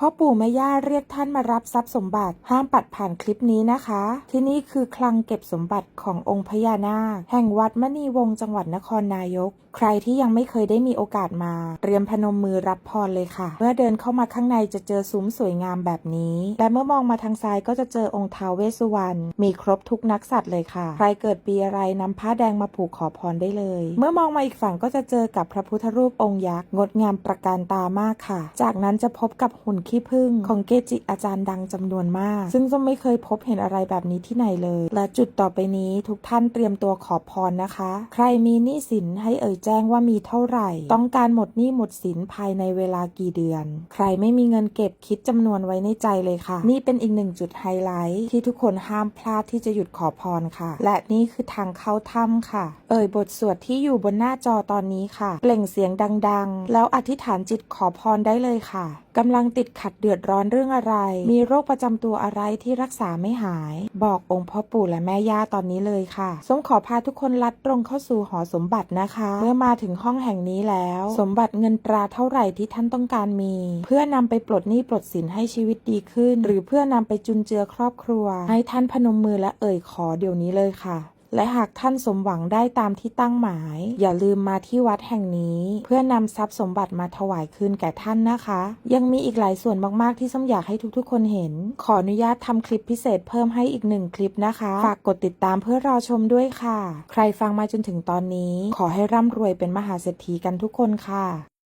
พ่อปู่แม่ย่าเรียกท่านมารับทรัพย์สมบัติ ห้ามปัดผ่านคลิปนี้นะคะ ที่นี่คือคลังเก็บสมบัติขององค์พญานาค แห่งวัดมณีวงศ์จังหวัดนครนายก ใครที่ยังไม่เคยได้มีโอกาสมา เตรียมพนมมือรับพรเลยค่ะ เมื่อเดินเข้ามาข้างในจะเจอซุ้มสวยงามแบบนี้ และเมื่อมองมาทางซ้ายก็จะเจอองค์ท้าวเวสสุวรรณมีครบทุกนักสัตว์เลยค่ะ ใครเกิดปีอะไรนำผ้าแดงมาผูกขอพรได้เลย เมื่อมองมาอีกฝั่งก็จะเจอกับพระพุทธรูปองค์ยักษ์งดงามประการตามากค่ะ จากนั้นจะพบกับหุ่นขี้ผึ้งของเกจิอาจารย์ดังจำนวนมาก ซึ่งส้มไม่เคยพบเห็นอะไรแบบนี้ที่ไหนเลย และจุดต่อไปนี้ทุกท่านเตรียมตัวขอพรนะคะ ใครมีหนี้สินให้เอ่ยแจ้งว่ามีเท่าไหร่ ต้องการหมดหนี้หมดสินภายในเวลากี่เดือน ใครไม่มีเงินเก็บคิดจำนวนไว้ในใจเลยค่ะ นี่เป็นอีกหนึ่งจุดไฮไลท์ที่ทุกคนห้ามพลาดที่จะหยุดขอพรค่ะ และนี่คือทางเข้าถ้ำค่ะ เอ่ยบทสวดที่อยู่บนหน้าจอตอนนี้ค่ะ เปล่งเสียงดัง ๆ แล้วอธิษฐานจิตขอพรได้เลยค่ะ กำลังติดขัดเดือดร้อนเรื่องอะไร มีโรคประจำตัวอะไรที่รักษาไม่หาย บอกองค์พ่อปู่และแม่ย่าตอนนี้เลยค่ะ สมขอพาทุกคนลัดตรงเข้าสู่หอสมบัตินะคะ เมื่อมาถึงห้องแห่งนี้แล้ว สมบัติเงินตราเท่าไหร่ที่ท่านต้องการมี เพื่อนำไปปลดหนี้ปลดสินให้ชีวิตดีขึ้น หรือเพื่อนำไปจุนเจือครอบครัว ให้ท่านพนมมือและเอ่ยขอเดี๋ยวนี้เลยค่ะ และหากท่านสมหวังได้ตามที่ตั้งหมาย อย่าลืมมาที่วัดแห่งนี้ เพื่อนำทรัพย์สมบัติมาถวายคืนแก่ท่านนะคะ ยังมีอีกหลายส่วนมากๆที่ส้มอยากให้ทุกๆ คนเห็น ขออนุญาตทำคลิปพิเศษเพิ่มให้อีกหนึ่งคลิปนะคะ ฝากกดติดตามเพื่อรอชมด้วยค่ะ ใครฟังมาจนถึงตอนนี้ ขอให้ร่ำรวยเป็นมหาเศรษฐีกันทุกคนค่ะ